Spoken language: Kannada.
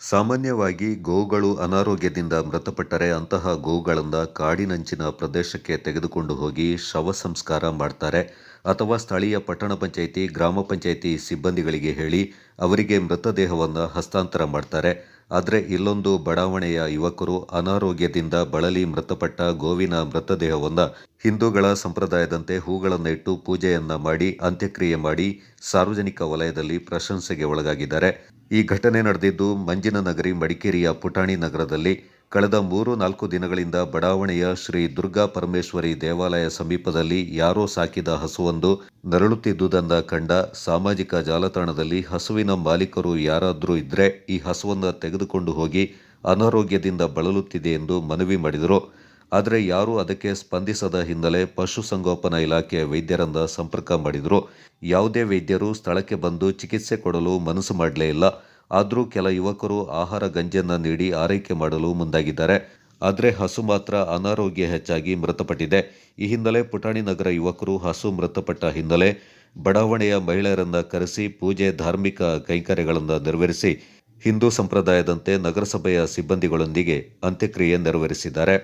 ಸಾಮಾನ್ಯವಾಗಿ ಗೋವುಗಳು ಅನಾರೋಗ್ಯದಿಂದ ಮೃತಪಟ್ಟರೆ ಅಂತಹ ಗೋವುಗಳನ್ನು ಕಾಡಿನಂಚಿನ ಪ್ರದೇಶಕ್ಕೆ ತೆಗೆದುಕೊಂಡು ಹೋಗಿ ಶವ ಸಂಸ್ಕಾರ ಮಾಡ್ತಾರೆ ಅಥವಾ ಸ್ಥಳೀಯ ಪಟ್ಟಣ ಪಂಚಾಯಿತಿ, ಗ್ರಾಮ ಪಂಚಾಯಿತಿ ಸಿಬ್ಬಂದಿಗಳಿಗೆ ಹೇಳಿ ಅವರಿಗೆ ಮೃತದೇಹವನ್ನು ಹಸ್ತಾಂತರ ಮಾಡ್ತಾರೆ. ಆದರೆ ಇಲ್ಲೊಂದು ಬಡಾವಣೆಯ ಯುವಕರು ಅನಾರೋಗ್ಯದಿಂದ ಬಳಲಿ ಮೃತಪಟ್ಟ ಗೋವಿನ ಮೃತದೇಹವನ್ನು ಹಿಂದೂಗಳ ಸಂಪ್ರದಾಯದಂತೆ ಹೂಗಳನ್ನು ಇಟ್ಟು ಪೂಜೆಯನ್ನ ಮಾಡಿ, ಅಂತ್ಯಕ್ರಿಯೆ ಮಾಡಿ ಸಾರ್ವಜನಿಕ ವಲಯದಲ್ಲಿ ಪ್ರಶಂಸೆಗೆ ಒಳಗಾಗಿದ್ದಾರೆ. ಈ ಘಟನೆ ನಡೆದಿದ್ದು ಮಂಜಿನ ನಗರಿ ಮಡಿಕೇರಿಯ ಪುಟಾಣಿ ನಗರದಲ್ಲಿ ಕಳೆದ ಮೂರು ನಾಲ್ಕು ದಿನಗಳಿಂದ ಬಡಾವಣೆಯ ಶ್ರೀ ದುರ್ಗಾ ಪರಮೇಶ್ವರಿ ದೇವಾಲಯ ಸಮೀಪದಲ್ಲಿ ಯಾರೋ ಸಾಕಿದ ಹಸುವೊಂದು ನರಳುತ್ತಿದ್ದುದನ್ನ ಕಂಡ ಸಾಮಾಜಿಕ ಜಾಲತಾಣದಲ್ಲಿ ಹಸುವಿನ ಮಾಲೀಕರು ಯಾರಾದರೂ ಇದ್ರೆ ಈ ಹಸುವನ್ನು ತೆಗೆದುಕೊಂಡು ಹೋಗಿ ಅನಾರೋಗ್ಯದಿಂದ ಬಳಲುತ್ತಿದೆ ಎಂದು ಮನವಿ ಮಾಡಿದರು. ಆದರೆ ಯಾರೂ ಅದಕ್ಕೆ ಸ್ಪಂದಿಸದ ಹಿನ್ನೆಲೆ ಪಶುಸಂಗೋಪನಾ ಇಲಾಖೆಯ ವೈದ್ಯರಂದ ಸಂಪರ್ಕ ಮಾಡಿದರು. ಯಾವುದೇ ವೈದ್ಯರು ಸ್ಥಳಕ್ಕೆ ಬಂದು ಚಿಕಿತ್ಸೆ ಕೊಡಲು ಮನಸ್ಸು ಮಾಡಲೇ ಇಲ್ಲ. ಆದರೂ ಕೆಲ ಯುವಕರು ಆಹಾರ ಗಂಜನ್ನು ನೀಡಿ ಆರೈಕೆ ಮಾಡಲು ಮುಂದಾಗಿದ್ದಾರೆ. ಆದರೆ ಹಸು ಮಾತ್ರ ಅನಾರೋಗ್ಯ ಹೆಚ್ಚಾಗಿ ಮೃತಪಟ್ಟಿದೆ. ಈ ಹಿನ್ನೆಲೆ ಪುಟಾಣಿ ನಗರ ಯುವಕರು ಹಸು ಮೃತಪಟ್ಟ ಹಿನ್ನೆಲೆ ಬಡಾವಣೆಯ ಮಹಿಳೆಯರನ್ನ ಕರೆಸಿ ಪೂಜೆ ಧಾರ್ಮಿಕ ಕೈಂಕರ್ಯಗಳನ್ನು ನೆರವೇರಿಸಿ ಹಿಂದೂ ಸಂಪ್ರದಾಯದಂತೆ ನಗರಸಭೆಯ ಸಿಬ್ಬಂದಿಗಳೊಂದಿಗೆ ಅಂತ್ಯಕ್ರಿಯೆ ನೆರವೇರಿಸಿದ್ದಾರೆ.